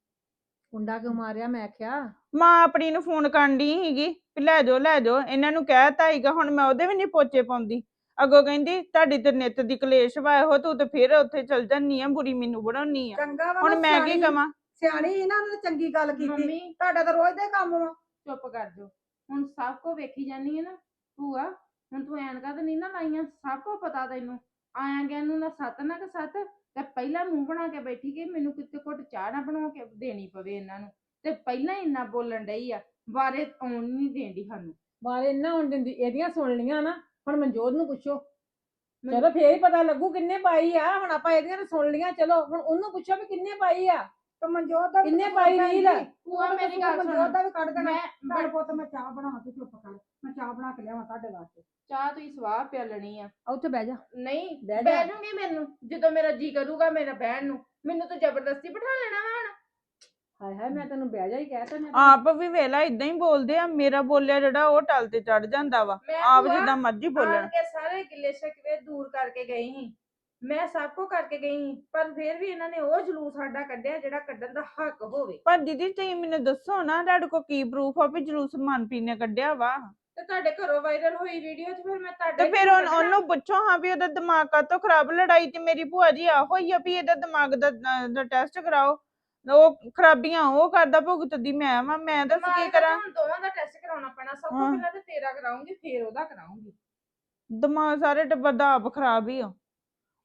ਕੁੰਡਾ ਕਿਉਂ ਮਾਰਿਆ? ਮੈਂ ਆਖਿਆ ਮਾਂ ਆਪਣੀ ਨੂੰ ਫੋਨ ਕਰਨ ਦੀ ਸੀਗੀ ਵੀ ਲੈ ਜਾਓ ਲੈ ਜਾਓ ਇਹਨਾਂ ਨੂੰ ਕਹਿਤਾ ਹੀਗਾ ਹੁਣ ਮੈਂ ਉਹਦੇ ਵੀ ਨਹੀਂ ਪੋਚੇ ਪਾਉਂਦੀ। ਅੱਗੋਂ ਕਹਿੰਦੀ ਤੁਹਾਡੀ ਤੇ ਨਿੱਤ ਦੀ ਕਲੇਸ਼ ਵਾ ਇਹੋ ਤੂੰ ਤੇ ਫਿਰ ਉੱਥੇ ਚਲ ਜਾਨੀ ਆ ਬੁਰੀ ਮੈਨੂੰ ਬਣਾਉਣੀ ਆ। ਚੰਗਾ ਵਾ ਹੁਣ ਮੈਂ ਕੀ ਸਿਆਣੀ- ਕਵਾਂ? ਸਿਆਣੀ ਸੀ ਨਾ ਉਹਨੇ ਚੰਗੀ ਗੱਲ ਕੀਤੀ। ਮੰਮੀ। ਤੁਹਾਡਾ ਤਾਂ ਰੋਜ਼ ਦਾ ਹੀ ਕੰਮ ਵਾ। ਚੁੱਪ ਕਰ ਜੋ ਹੁਣ ਸਭ ਕੋ ਵੇਖੀ ਜਾਨੀ ਹੈ ਨਾ ਭੂਆ ਹੁਣ ਤੂੰ ਐਨਕਾਂ ਤੇ ਨਹੀਂ ਨਾ ਲਾਈਆਂ ਸਭ ਕੋ ਪਤਾ ਤੈਨੂੰ। ਆਇਆ ਗਿਆ ਨੂੰ ਨਾ ਸੱਤ ਨਾ ਕਿ ਸੱਤ ਤੇ ਪਹਿਲਾਂ ਮੂੰਹ ਬਣਾ ਕੇ ਬੈਠੀ ਕਿ ਮੈਨੂੰ ਕਿਤੇ ਘੁੱਟ ਚਾਹ ਨਾ ਬਣਾ ਕੇ ਦੇਣੀ ਪਵੇ ਇਹਨਾਂ ਨੂੰ। ਤੇ ਪਹਿਲਾਂ ਹੀ ਇੰਨਾ ਬੋਲਣ ਡਈ ਆ ਬਾਰੇ ਆਉਣ ਨਹੀਂ ਦੇਂਦੀ ਸਾਨੂੰ। ਬਾਰੇ ਨਾ ਹੁਣ ਦਿੰਦੀ ਇਹਦੀਆਂ ਸੁਣ ਲੀਆਂ ਨਾ ਹੁਣ ਮਨਜੋਤ ਨੂੰ ਪੁੱਛੋ। ਚਲੋ ਫੇਰ ਹੀ ਪਤਾ ਲੱਗੂ ਕਿੰਨੇ ਪਾਈ ਆ ਹੁਣ ਆਪਾਂ ਇਹਦੀਆਂ ਤਾਂ ਸੁਣ ਲੀਆਂ ਚਲੋ ਹੁਣ ਉਹਨੂੰ ਪੁੱਛੋ ਵੀ ਕਿੰਨੇ ਪਾਈ ਆ। ਤੇ ਮਨਜੋਤ ਦਾ ਵੀ ਕਿੰਨੇ ਪਾਈ? ਜੀ। ਭੂਆ ਮੇਰੀ ਗੱਲ ਮਨਜੋਤ ਸੁਣ। ਦਾ ਵੀ ਕੱਢ ਦੇਣਾ। ਮੈਂ ਪੁੱਤ ਮੈਂ ਚਾਹ ਬਣਾਵਾਂ ਤੂੰ ਚੁੱਪ ਕਰ। ਮੈਂ ਚਾਹ ਬਣਾ ਕੇ ਲਿਆਵਾਂ ਤੁਹਾਡੇ ਵਾਸਤੇ। ਚਾਹ ਤੁਸੀਂ ਸਵਾਹ ਪਿਆ ਲੈਣੀ ਆ। ਉੱਥੇ ਬਹਿ ਜਾ। ਨਹੀਂ ਬਹਿ ਜਾ। ਬਹਿ ਜੂਗੀ ਮੈਨੂੰ। ਜਦੋਂ ਮੇਰਾ ਜੀ ਕਰੂਗਾ ਮੇਰਾ ਬਹਿਣ ਨੂੰ। ਮੈਨੂੰ ਤਾਂ ਜ਼ਬਰਦਸਤੀ ਬਿਠਾ ਲੈਣਾ ਵਾ ਹੁਣ। ਹਾਏ ਹਾਏ ਮੈਂ ਤੈਨੂੰ ਬਹਿ ਜਾ ਹੀ ਕਹਿਤਾ ਮੈਂ ਆਪ ਵੀ ਵੇਲਾ ਇਦਾਂ ਹੀ ਬੋਲਦੇ ਆ ਮੇਰਾ ਬੋਲਿਆ ਜਿਹੜਾ ਉਹ ਟਲ ਤੇ ਚੜ ਜਾਂਦਾ ਵਾ। ਮੈਂ ਆਪ ਭੂਆ ਜਿੱਦਾਂ ਮਰਜ਼ੀ ਬੋਲਣ। ਆਣ ਕੇ ਸਾਰੇ ਗਿੱਲੇ ਸ਼ਿਕਵੇ ਦੂਰ ਕਰਕੇ ਗਈ ਸੀ। ਮੈਂ ਸਭ ਕੁਝ ਕਰਕੇ ਗਈ ਸੀ ਪਰ ਫਿਰ ਵੀ ਇਹਨਾਂ ਨੇ ਉਹ ਜਲੂਸ ਸਾਡਾ ਕੱਢਿਆ ਜਿਹੜਾ ਕੱਢਣ ਦਾ ਹੱਕ ਹੋਵੇ। ਪਰ ਦੀਦੀ ਤੁਸੀਂ ਮੈਨੂੰ ਦੱਸੋ ਨਾ ਤੁਹਾਡੇ ਕੋਲ ਕੀ ਪ੍ਰੂਫ ਆ ਵੀ ਜਲੂਸ ਮਨਪ੍ਰੀਤ ਨੇ ਕੱਢਿਆ ਵਾ? ਤੇ ਤੁਹਾਡੇ ਘਰੋਂ ਵਾਇਰਲ ਹੋਈ ਵੀਡੀਓ ਤੇ ਫਿਰ ਮੈਂ ਤੁਹਾਡੇ ਤੇ ਫਿਰ ਉਹਨ- ਉਹਨੂੰ ਪੁੱਛੋ ਹਾਂ ਵੀ ਉਹਦਾ ਦਿਮਾਗ ਕਾਤੋਂ ਖਰਾਬ ਲੜਾਈ ਤੇ ਮੇਰੀ ਭੂਆ ਜੀ ਆਹੋ ਹੀ ਆ ਵੀ ਇਹਦਾ ਦਿਮਾਗ ਦਾ ਦਾ ਟੈਸਟ ਕਰਾਓ। ਉਹ ਖਰਾਬੀਆਂ ਉਹ ਕਰਦਾ ਭੁਗਤਦੀ ਮੈਂ ਵਾ ਮੈਂ ਦੱਸ ਕੀ ਕਰਾਂ? ਹੁਣ ਦੋਵਾਂ ਦਾ ਟੈਸਟ ਕਰਾਉਣਾ ਪੈਣਾ ਸਭ ਤੋਂ ਹਾਂ। ਪਹਿਲਾਂ ਤੇ ਤੇਰਾ ਕਰਾਉਂਗੀ ਫਿਰ ਉਹਦਾ ਕਰਾਉਂਗੀ। ਦਿਮਾਗ ਸਾਰੇ ਟੱਬਰ ਦਾ ਆਪ ਖਰਾਬ ਹੀ ਆ।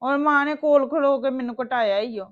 ਔਰ ਮਾਂ ਨੇ ਕੋਲ ਖਲੋ ਕੇ ਮੈਨੂੰ ਕਟਾਇਆ ਹੀ ਆ।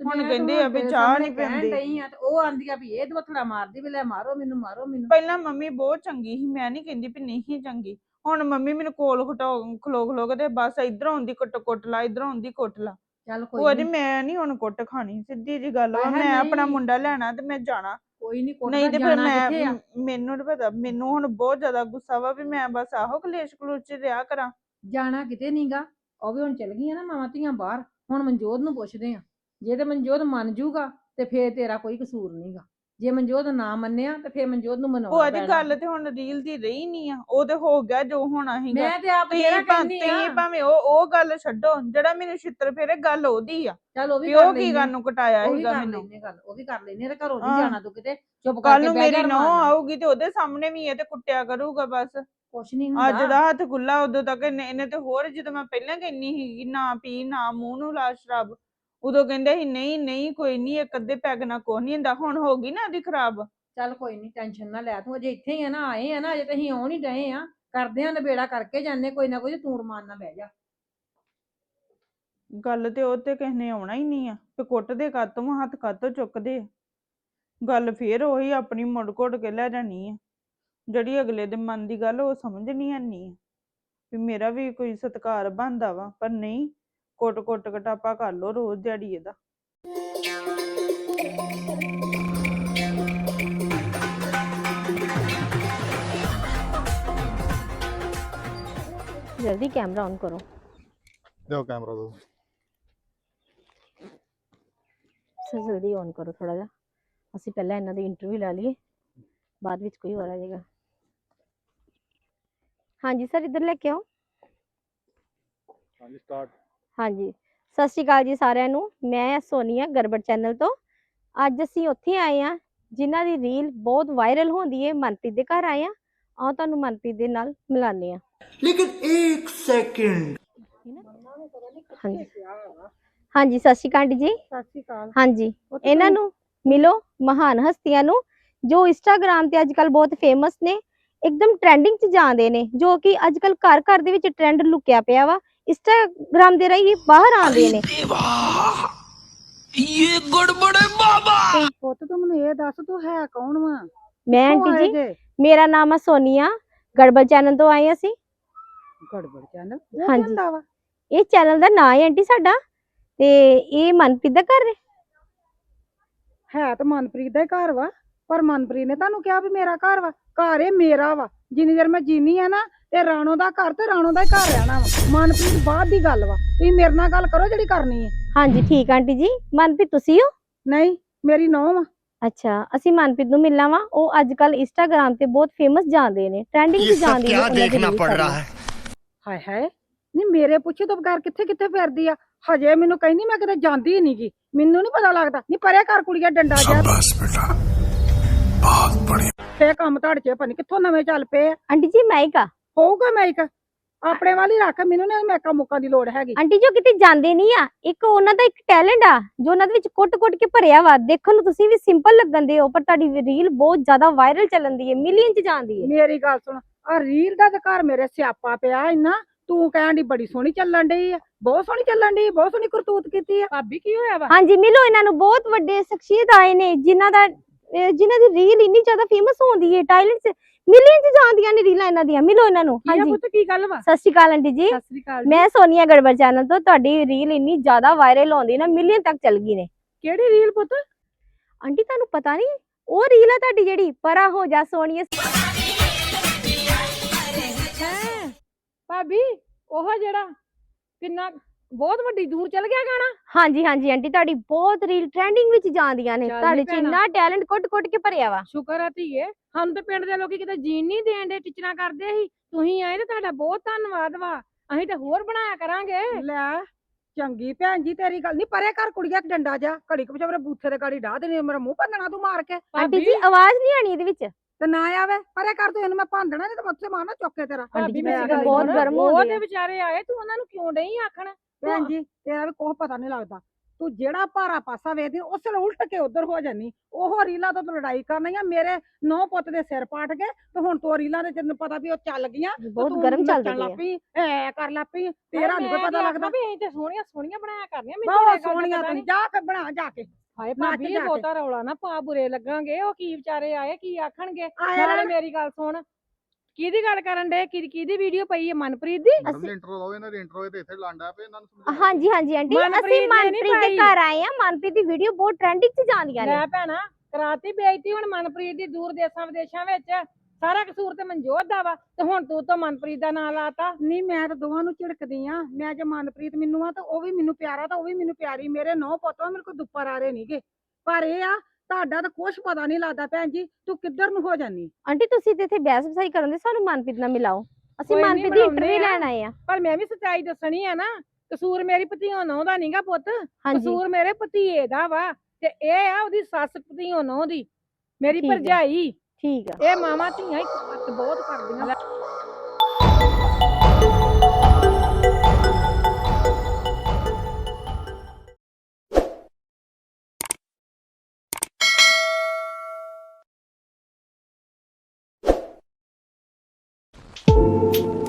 ਹੁਣ ਕਹਿੰਦੇ ਆ ਵੀ ਚਾਹ ਨਹੀਂ ਪਿੰਦੀ। ਆ ਤੇ ਉਹ ਆਂਦੀ ਆ ਵੀ ਇਹ ਦਵਥੜਾ ਮਾਰਦੀ ਵੀ ਲੈ ਮਾਰੋ ਮੈਨੂੰ ਮਾਰੋ ਮੈਨੂੰ। ਪਹਿਲਾਂ ਮੰਮੀ ਬਹੁਤ ਚੰਗੀ ਸੀ ਮੈਂ ਨਹੀਂ ਕਹਿੰਦੀ ਵੀ ਨਹੀਂ ਚੰਗੀ। ਹੁਣ ਮੰਮੀ ਮੈਨੂੰ ਕੋਲ ਖਟੋ ਖਲੋ ਖਲੋ ਕੇ ਤੇ ਬਸ ਇਧਰੋਂ ਆਉਂਦੀ ਕੁੱਟ ਕੁੱਟ ਲਾ ਇਧਰੋਂ ਆਉਂਦੀ ਕੁੱਟ ਲਾ। ਚੱਲ ਕੋਈ ਜੀ ਨਹੀਂ ਮੈਂ ਨਹੀਂ ਹੁਣ ਕੁੱਟ ਖਾਣੀ ਸਿੱਧੀ ਜੀ ਗੱਲ ਵਾ ਹਾਏ ਮੈਂ ਆਪਣਾ ਨਹੀਂ। ਮੁੰਡਾ ਲੈਣਾ ਤੇ ਮੈਂ ਜਾਣਾ। ਕੋਈ ਨਹੀਂ ਕੋਈ ਨਹੀਂ ਤੇ ਫਿਰ ਮੈਂ ਮ- ਮੈਨੂੰ ਨੀ ਪਤਾ ਮੈਨੂੰ ਹੁਣ ਬਹੁਤ ਜ਼ਿਆਦਾ ਗੁੱਸਾ ਵਾ ਵੀ ਮੈਂ ਬਸ ਆਹੋ ਕਲੇਸ਼ ਕਲੂਸ਼ ਚ ਰਿਹਾ ਕਰਾਂ। ਜਾਣਾ ਕਿਤੇ ਨਹੀਂਗਾ ਉਹ ਵੀ ਹੁਣ ਚਲ ਗਈਆਂ ਨਾ ਮਾਵਾਂ ਧੀਆਂ ਬਾਹਰ। ਹੁਣ ਮਨਜੋਤ ਨੂੰ ਪੁੱਛਦੇ ਆ। ਜੇ ਤੇ ਮਨਜੋਤ ਮੰਨ ਜੂਗਾ ਤੇ ਫੇਰ ਤੇਰਾ ਕੋਈ ਕਸੂਰ ਨਹੀਂਗਾ ਜੇ ਮਨਜੋਤ ਨਾ ਮੰਨਿਆ ਤੇ ਫੇਰ ਮਨਜੋਤ ਨੂੰ ਉਹ ਮਨਾਉਣਾ ਅੱਜ ਪੈਣਾ। ਗੱਲ ਤੇ ਹੁਣ ਰੀਲ ਦੀ ਰਹੀ ਨਹੀਂ ਆ ਉਹ ਤੇ ਹੋ ਗਿਆ ਜੋ ਹੋਣਾ ਸੀਗਾ। ਮੈਂ ਤੇ ਆਪ ਤੁਸੀਂ ਭਾ- ਕਹਿੰਦੀ ਆ? ਤੁਸੀਂ ਭਾਵੇਂ ਉਹ ਉਹ ਗੱਲ ਛੱਡੋ ਜਿਹੜਾ ਮੈਨੂੰ ਛਿੱਤਰ ਫੇਰੇ ਗੱਲ ਉਹਦੀ ਆ। ਚੱਲ ਉਹ ਵੀ ਵੀ ਕਰ ਉਹ ਕੀ ਲੈਂਦੇ ਗੱਲ ਨੂੰ ਕਟਾਇਆ ਉਹ ਵੀ ਸੀਗਾ ਕਰ ਮੈਨੂੰ। ਲੈਨੇ ਗੱਲ ਉਹ ਵੀ ਕਰ ਲੈਨੇ ਤੇ ਘਰੋਂ ਨਹੀਂ ਹਾਂ। ਜਾਣਾ ਤੂੰ ਕਿਤੇ ਚੁੱਪ ਕੱਲ ਕਰਕੇ ਨੂੰ ਬਹਿ ਮੇਰੀ ਜਾ ਨੌ ਨਾਲ। ਆਊਗੀ ਤੇ ਉਹਦੇ ਸਾਹਮਣੇ ਵੀ ਇਹ ਤੇ ਕੁੱਟਿਆ ਕਰੂਗਾ ਬਸ। ਕੁਛ ਨਹੀਂ ਅੱਜ ਹੁੰਦਾ ਦਾ ਹੱਥ ਖੁੱਲਾ ਉਦੋਂ ਤੱਕ ਇਹਨੇ ਇਹਨੇ ਤੇ ਹੋਰ ਜਦੋਂ ਮੈਂ ਪਹਿਲਾਂ ਕਹਿੰਨੀ ਸੀ ਨਾ ਪੀ ਨਾ ਮੂੰਹ ਨੂੰ ਲਾ ਸ਼ਰਾਬ। ਉਦੋਂ ਕਹਿੰਦੇ ਸੀ ਨਹੀਂ ਨਹੀਂ ਕੋਈ ਨਹੀਂ ਇੱਕ ਅੱਧੇ ਪੈਗ ਨਾਲ ਕੁਛ ਨਹੀਂ ਹੁੰਦਾ ਹੁਣ ਹੋ ਗਈ ਨਾ ਉਹਦੀ ਖਰਾਬ। ਚੱਲ ਕੋਈ ਨਹੀਂ ਟੈਨਸ਼ਨ ਨਾ ਲੈ ਤੂੰ ਅਜੇ ਇੱਥੇ ਹੀ ਆ ਨਾ ਆਏ ਆ ਨਾ ਅਜੇ ਤਾਂ ਅਸੀਂ ਆਉਣ ਹੀ ਡਏ ਆ। ਕਰਦੇ ਆ ਨਵੇੜਾ ਕਰਕੇ ਜਾਂਦੇ ਕੋਈ ਨਾ ਕੋਈ ਤੂੰ ਰਮਾਨ ਨਾਲ ਬਹਿ ਜਾ। ਗੱਲ ਤੇ ਉਹ ਤੇ ਕਿਸੇ ਨੇ ਆਉਣਾ ਹੀ ਨਹੀਂ ਆ ਤੇ ਕੁੱਟਦੇ ਕਾਤੋਂ ਹੱਥ ਕਾਤੋਂ ਚੁੱਕਦੇ ਆ। ਗੱਲ ਫੇਰ ਉਹੀ ਆਪਣੀ ਮੁੜ ਘੁੱਟ ਕੇ ਲੈ ਜਾਣੀ ਆ। ਜਿਹੜੀ ਅਗਲੇ ਦੇ ਮਨ ਦੀ ਗੱਲ ਉਹ ਸਮਝ ਨਹੀਂ ਆਨੀ ਆ ਵੀ ਮੇਰਾ ਵੀ ਕੋਈ ਸਤਿਕਾਰ ਬਣਦਾ ਵਾ ਪਰ ਨਹੀਂ ਕੁੱਟ ਕੁੱਟ ਕਟਾਪਾ ਕਰ ਲੋ ਰੋਜ਼ ਦਿਹਾੜੀ ਇਹਦਾ। ਜਲਦੀ ਕੈਮਰਾ ਔਨ ਕਰੋ। ਦੇਖੋ ਕੈਮਰਾ ਦੋ। ਸਰ ਜਲਦੀ ਔਨ ਕਰੋ ਥੋੜਾ ਜਿਹਾ। ਅਸੀਂ ਪਹਿਲਾਂ ਇਹਨਾਂ ਦੀ ਇੰਟਰਵਿਊ ਲੈ ਲਈਏ। ਬਾਅਦ ਵਿੱਚ ਕੋਈ ਹੋਰ ਆ ਜਾਏਗਾ। ਹਾਂਜੀ ਸਰ ਇੱਧਰ ਲੈ ਕੇ ਆਓ। ਹਾਂਜੀ ਸਟਾਰਟ ਹਾਂਜੀ। ਸਤਿ ਸ਼੍ਰੀ ਅਕਾਲ ਜੀ ਸਾਰਿਆਂ ਨੂੰ। ਮੈਂ ਸੋਨੀਆ ਗਰਬੜ ਚੈਨਲ ਤੋਂ। ਅੱਜ ਅਸੀਂ ਉੱਥੇ ਆਏ ਆ ਜਿਨ੍ਹਾਂ ਦੀ ਰੀਲ ਬਹੁਤ ਵਾਇਰਲ ਹੁੰਦੀ ਹੈ ਮਨਪ੍ਰੀਤ ਦੇ ਘਰ ਆਏ ਆ। ਆਓ ਤੁਹਾਨੂੰ ਮਨਪ੍ਰੀਤ ਦੇ ਨਾਲ ਮਿਲਾਨੇ ਆ। ਲੇਕਿਨ 1 ਸੈਕਿੰਡ। ਹਾਂਜੀ। ਹਾਂਜੀ ਸਤਿ ਸ਼੍ਰੀ ਅਕਾਲ ਜੀ। ਸਤਿ ਸ਼੍ਰੀ ਅਕਾਲ। ਹਾਂਜੀ। ਇਹਨਾਂ ਨੂੰ ਮਿਲੋ ਮਹਾਨ ਹਸਤੀਆਂ ਨੂੰ ਜੋ ਇੰਸਟਾਗ੍ਰam ਤੇ ਅੱਜਕੱਲ ਬਹੁਤ ਫੇਮਸ ਨੇ। ਇੱਕਦਮ ਟ੍ਰੈਂਡਿੰਗ 'ਚ ਜਾਂਦੇ ਨੇ ਜੋ ਕਿ ਅੱਜਕੱਲ ਘਰ ਘਰ ਦੇ ਵਿੱਚ ਟ੍ਰੈਂਡ ਲੁਕਿਆ ਪਿਆ ਵਾ। ਇੰਸਟਾਗ੍ਰam ਦੇ ਰਾਹੀਂ ਬਾਹਰ ਆਉਂਦੇ ਨੇ। ਪੁੱਤ ਤੂੰ ਮੈਨੂੰ ਇਹ ਦੱਸ ਤੂੰ ਹੈ ਕੌਣ ਵਾ? ਮੈਂ ਆਂਟੀ ਜੀ ਮੇਰਾ ਨਾਮ ਹੈ ਸੋਨੀਆ। ਗੜਬੜ ਚੈਨਲ ਤੋਂ ਆਏ ਅਸੀਂ। ਗੜਬੜ ਚੈਨਲ? ਹਾਂਜੀ। ਇਹ ਚੈਨਲ ਦਾ ਨਾਂ ਹੈ ਆਂਟੀ ਸਾਡਾ। ਤੇ ਇਹ ਮਨਪ੍ਰੀਤ ਦਾ ਘਰ ਹੈ। ਹੈ ਤਾਂ ਮਨਪ੍ਰੀਤ ਦਾ ਹੀ ਘਰ ਵਾ ਪਰ ਮਨਪ੍ਰੀਤ ਨੇ ਤੁਹਾਨੂੰ ਕਿਹਾ ਵੀ ਮੇਰਾ ਘਰ ਵਾ। ਘਰ ਇਹ ਮੇਰਾ ਵਾ। ਜਿੰਨੀ ਦੇਰ ਮੈਂ ਜੀਨੀ ਆ ਨਾ ਤੇ ਰਾਣੋ ਦਾ ਘਰ ਤੇ ਰਾਣੋ ਦਾ ਹੀ ਘਰ ਰਹਿਣਾ ਵਾ ਮਨਪ੍ਰੀਤ ਬਾਅਦ ਦੀ ਗੱਲ ਵਾ ਤੁਸੀਂ ਮੇਰੇ ਨਾਲ ਗੱਲ ਕਰੋ ਜਿਹੜੀ ਕਰਨੀ ਹੈ ਹਾਂਜੀ ਠੀਕ ਆਂਟੀ ਜੀ ਮਨਪ੍ਰੀਤ ਤੁਸੀਂ ਹੋ ਨਹੀਂ ਮੇਰੀ ਨੌਂ ਵਾ ਅੱਛਾ ਅਸੀਂ ਮਨਪ੍ਰੀਤ ਨੂੰ ਮਿਲਣਾ ਵਾ ਉਹ ਅੱਜ ਕੱਲ ਇੰਸਟਾਗ੍ਰam ਤੇ ਬਹੁਤ ਫੇਮਸ ਜਾਂਦੇ ਨੇ ਟ੍ਰੈਂਡਿੰਗ ये ਚ सब ਜਾਂਦੇ ਨੇ क्या ਉਹਨਾਂ ਦੀ देखना reel पड़ ਸਾਰੀਆਂ। रहा है ਹਾਏ ਹਾਏ ਨਹੀਂ ਮੇਰੇ ਪੁੱਛੇ ਤੋਂ ਬਗੈਰ ਕਿੱਥੇ ਕਿੱਥੇ ਫਿਰਦੀ ਆ ਹਜੇ ਮੈਨੂੰ ਕਹਿੰਦੀ ਮੈਂ ਕਿਤੇ ਜਾਂਦੀ ਹੀ ਨਹੀਂਗੀ ਮੈਨੂੰ ਨਹੀਂ ਪਤਾ ਲੱਗਦਾ ਨਹੀਂ ਪਰਿਆ ਕਰ ਕੁੜੀਆ ਡੰਡਾ ਜਿਹਾ बस बेटा बहुत बढ़िया ਤੇ ਕੰਮ ਤੁਹਾਡੇ ਚ ਪਤਾ ਨੀ ਕਿੱਥੋਂ ਨਵੇਂ ਚੱਲ ਪਏ ਆ ਆਂਟੀ ਜੀ ਮਾਈਕ ਆ ਹੋਊਗਾ ਮੈਂ ਇੱਕ? ਆਪਣੇ ਵੱਲ ਰੱਖ ਮੈਨੂੰ ਨਾ ਮੈਕਾਂ ਮੁੱਕਾਂ ਦੀ ਲੋੜ ਹੈਗੀ। ਆਂਟੀ ਜੋ ਕਿਤੇ ਜਾਂਦੇ ਨਹੀਂ ਆ ਇੱਕ ਉਹਨਾਂ ਦਾ ਇੱਕ ਟੈਲੈਂਟ ਆ ਜੋ ਉਹਨਾਂ ਦੇ ਵਿੱਚ ਕੁੱਟ-ਕੁੱਟ ਕੇ ਭਰਿਆ ਵਾ। ਦੇਖਣ ਨੂੰ ਤੁਸੀਂ ਵੀ ਸਿੰਪਲ ਲੱਗਣ ਦੇ ਹੋ ਪਰ ਤੁਹਾਡੀ ਰੀਲ ਬਹੁਤ ਜ਼ਿਆਦਾ ਵਾਇਰਲ ਚੱਲਣ ਦੀ ਹੈ ਮਿਲੀਅਨ ਚ ਜਾਂਦੀ ਹੈ। ਮੇਰੀ ਗੱਲ ਸੁਣ ਆ ਰੀਲ ਦਾ ਤੇ ਘਰ ਮੇਰੇ ਸਿਆਪਾ ਪਿਆ ਇੰਨਾ ਤੂੰ ਕਹਿਣ ਦੀ ਬੜੀ ਸੋਹਣੀ ਚੱਲਣ ਡਈ ਆ ਬਹੁਤ ਸੋਹਣੀ ਚੱਲਣ ਡਈ ਬਹੁਤ ਸੋਹਣੀ ਕਰਤੂਤ ਕੀਤੀ ਆ। ਭਾਬੀ ਕੀ ਹੋਇਆ ਵਾ? ਹਾਂਜੀ ਮਿਲੋ ਇਹਨਾਂ ਨੂੰ ਬਹੁਤ ਵੱਡੇ ਸ਼ਖਸੀਅਤ ਆਏ ਨੇ ਜਿਨ੍ਹਾਂ ਦਾ ਜਿਨ੍ਹਾਂ ਦੀ ਰੀਲ ਇੰਨੀ ਜ਼ਿਆਦਾ ਫੇਮਸ ਹੁੰਦੀ ਹੈ ਟੈਲੈਂਟ ਮਿਲੀਅਨ ਚ ਜਾਂਦੀਆਂ ਨੇ ਰੀਲਾਂ ਇਹਨਾਂ ਦੀਆਂ ਮਿਲੋ ਇਹਨਾਂ ਨੂੰ। ਹਾਂਜੀ। ਪੁੱਤ ਕੀ ਗੱਲ ਵਾ? ਸਤਿ ਸ਼੍ਰੀ ਅਕਾਲ ਆਂਟੀ ਜੀ। ਸਤਿ ਸ੍ਰੀ ਅਕਾਲ ਜੀ। ਮੈਂ ਸੋਨੀਆ ਗੜਬੜ ਚੈਨਲ ਤੋਂ ਤੁਹਾਡੀ ਰੀਲ ਇੰਨੀ ਜ਼ਿਆਦਾ ਵਾਇਰਲ ਹੁੰਦੀ ਨਾ ਮਿਲੀਅਨ ਤੱਕ ਚੱਲ ਗਈ ਨੇ। ਕਿਹੜੀ ਰੀਲ ਪੁੱਤ? ਆਂਟੀ ਤੁਹਾਨੂੰ ਪਤਾ ਨਹੀਂ ਉਹ ਰੀਲ ਆ ਤੁਹਾਡੀ ਜਿਹੜੀ ਪਰਾ ਹੋ ਜਾ ਸੋਨੀਆ ਭਾਬੀ ਉਹ ਜਿਹੜਾ ਕਿੰਨਾ ਬਹੁਤ ਵੱਡੀ ਦੂਰ ਚਲ ਗਿਆ ਗਾਣਾ? ਹਾਂਜੀ ਹਾਂਜੀ ਆਂਟੀ ਤੁਹਾਡੀ ਬਹੁਤ ਰੀਲ ਟ੍ਰੈਂਡਿੰਗ ਵਿੱਚ ਜਾਂਦੀਆਂ ਨੇ। ਚੱਲ ਨੀ ਤੁਹਾਡੇ ਚ ਭੈਣਾ। ਇੰਨਾ ਟੈਲੈਂਟ ਕੁੱਟ-ਕੁੱਟ ਕੇ ਭਰਿਆ ਵਾ। ਸ਼ੁਕਰ ਆ ਧੀਏ। ਸਾਨੂੰ ਤੇ ਪਿੰਡ ਦੇ ਲੋਕੀ ਕਿਤੇ ਜੀਣ ਨਹੀਂ ਦੇਣ ਦੇ ਟੀਚਰਾਂ ਕਰਦੇ ਸੀ। ਤੁਸੀਂ ਆਏ ਤੇ ਤੁਹਾਡਾ ਬਹੁਤ ਧੰਨਵਾਦ ਵਾ। ਅਸੀਂ ਤੇ ਹੋਰ ਬਣਾਇਆ ਕਰਾਂਗੇ। ਲੈ ਚੰਗੀ ਭੈਣ ਜੀ ਤੇਰੀ ਗੱਲ ਨਹੀਂ। ਪਰੇ ਕਰ ਕੁੜੀਆ ਇੱਕ ਡੰਡਾ ਜਾ ਘੜੀ ਕੁ ਮੇਰੇ ਬੂਥੇ ਤੇ ਗਾੜੀ ਢਾ ਦੇਣੀ ਮੇਰਾ ਮੂੰਹ ਭੰਨਣਾ ਤੂੰ ਮਾਰ ਕੇ। ਆਂਟੀ ਜੀ ਆਵਾਜ਼ ਨਹੀਂ ਆਣੀ ਇਹਦੇ ਵਿੱਚ। ਤੇ ਨਾ ਆਵੇ। ਪਰੇ ਕਰ ਤੂੰ ਇਹਨੂੰ ਮੈਂ ਭੰਨਣਾ ਨਹੀਂ ਤੇ ਮੱਥੇ ਮਾਰਨਾ ਚੁੱਕ ਕੇ ਤੇਰਾ ਆਂਟੀ ਜੀ, ਭਾਬੀ ਮੇਰੀ ਗੱਲ ਬਹੁਤ ਸੁਣ, ਗਰਮ ਹੋ ਉਹ ਗਈ ਤੇ ਆ। ਵਿਚਾਰੇ ਆਏ ਤੂੰ ਉਹਨਾਂ ਨੂੰ ਕਿਉਂ ਨਹੀਂ ਆਖਣ? ਭੈਣ ਜੀ ਤੇਰਾ ਵੀ ਕੁਛ ਪਤਾ ਨਹੀਂ ਲੱਗਦਾ। ਤੂੰ ਜਿਹੜਾ ਭਾਰਾ ਪਾਸਾ ਵੇਖਦੀ ਉਸ ਵੇਲੇ ਉਲਟ ਕੇ ਉਧਰ ਹੋ ਜਾਨੀ ਉਹ ਰੀਲਾਂ ਤੋਂ ਤੂੰ ਲੜਾਈ ਕਰਨੀ ਆ ਮੇਰੇ ਨੌ ਪੁੱਤ ਦੇ ਸਿਰ ਪਾਟ ਗਏ ਤੇ ਹੁਣ ਤੂੰ ਰੀਲਾਂ ਦੇ ਤੈਨੂੰ ਪਤਾ ਵੀ ਉਹ ਚੱਲ ਗਈਆਂ ਤੇ ਬਹੁਤ ਤੂੰ ਗਰਮ ਨੱਚਣ ਚੱਲਦੀ ਲੱਗ ਹੈ ਪਈ ਐ ਕਰ ਲੱਗ ਪਈ ਤੇਰਾ ਨਹੀਂ ਪਤਾ ਲੱਗਦਾ। ਵੀ ਅਸੀਂ ਤੇ ਸੋਹਣੀਆਂ ਸੋਹਣੀਆਂ ਬਣਾਇਆ ਕਰਨੀਆਂ ਬਹੁਤ ਸੋਹਣੀਆਂ ਤੂੰ ਨੀ। ਜਾ ਕੇ ਬਣਾ ਜਾ ਕੇ। ਹਾਏ ਭਾਬੀ ਕੇ। ਬਹੁਤਾ ਰੌਲਾ ਨਾ ਪਾ ਬੁਰੇ ਲੱਗਾਂਗੇ ਉਹ ਕੀ ਵਿਚਾਰੇ ਆਏ ਕੀ ਆਖਣਗੇ? ਨਾਲੇ ਮੇਰੀ ਗੱਲ ਸੁਣ ਕਿਹਦੀ ਗੱਲ ਕਰਨ ਡੇ ਕਿਹਦੀ ਕਿਹਦੀ ਵੀਡੀਓ ਪਈ ਹੈ ਮਨਪ੍ਰੀਤ ਦੀ? ਜੀ ਇੰਟਰੋ ਲਾਓ ਇਹਨਾਂ ਦੀ ਇੰਟਰੋ ਤੇ ਇੱਥੇ ਲਾਂਡਾ ਪਏ ਇਹਨਾਂ ਨੂੰ ਹਾਂਜੀ ਹਾਂਜੀ ਆਂਟੀ ਅਸੀਂ ਮਨਪ੍ਰੀਤ ਦੇ। ਘਰ ਆਏ ਆ ਮਨਪ੍ਰੀਤ ਦੀ ਵੀਡੀਓ ਬਹੁਤ ਟ੍ਰੈਂਡਿੰਗ ਚ ਜਾਂਦੀਆਂ ਨੇ। ਲੈ ਭੈਣਾ ਕਰਾਤੀ ਬੇਇੱਜ਼ਤੀ ਹੁਣ ਮਨਪ੍ਰੀਤ ਦੀ ਦੂਰ ਦੇਸਾਂ ਵਿਦੇਸ਼ਾਂ ਵਿੱਚ। ਸਾਰਾ ਕਸੂਰ ਤੇ ਮਨਜੋਤ ਦਾ ਵਾ ਤੇ ਹੁਣ ਤੂੰ ਤਾਂ ਮਨਪ੍ਰੀਤ ਦਾ ਨਾਂ ਲਾਤਾ। ਨਹੀਂ ਮੈਂ ਤਾਂ ਦੋਵਾਂ ਨੂੰ ਝਿੜਕਦੀ ਆ। ਮੈਂ ਜੇ ਮਨਪ੍ਰੀਤ ਮੈਨੂੰ ਆ ਤਾਂ ਉਹ ਵੀ ਮੈਨੂੰ ਪਿਆਰਾ ਤਾਂ ਉਹ ਵੀ ਮੈਨੂੰ ਪਿਆਰੀ। ਮੇਰੇ ਨੌ ਪੁੱਤ ਮੇਰੇ ਕੋਲ ਦੁੱਪਰ ਆ ਰਹੇ ਨਹੀਂਗੇ। ਪਰ ਇਹ ਆ ਤੁਹਾਡਾ ਤਾਂ ਕੁਛ ਪਤਾ ਨਹੀਂ ਲੱਗਦਾ ਭੈਣ ਜੀ ਤੂੰ ਕਿੱਧਰ ਨੂੰ ਹੋ ਜਾਨੀ? ਆਂਟੀ ਤੁਸੀਂ ਤੇ ਇੱਥੇ ਬਹਿਸ ਕਰਨ ਦੇ ਸਾਨੂੰ ਮਨਪ੍ਰੀਤ ਨਾਲ ਮਿਲਾਓ। ਅਸੀਂ ਕੋਈ ਨੀ, ਮਨਪ੍ਰੀਤ ਦੀ ਮਿਲਾਉਂਦੇ ਇੰਟਰਵਿਊ ਆ। ਲੈਣ ਆਏ ਆ। ਪਰ ਮੈਂ ਵੀ ਸੱਚਾਈ ਦੱਸਣੀ ਆ ਨਾ ਕਸੂਰ ਮੇਰੀ ਭਤੀਓ ਨੌ ਦਾ ਨਹੀਂਗਾ ਪੁੱਤ। ਹਾਂਜੀ। ਕਸੂਰ ਮੇਰੇ ਭਤੀਏ ਦਾ ਵਾ ਤੇ ਇਹ ਆ ਉਹਦੀ ਸੱਸ ਭਤੀਓ ਨੌ ਦੀ ਮੇਰੀ ਠੀਕ ਆ। ਭਰਜਾਈ। ਠੀਕ ਆ। ਇਹ ਮਾਵਾਂ ਧੀਆਂ ਹੱਥ ਬਹੁਤ ਕਰਦੀਆਂ। you.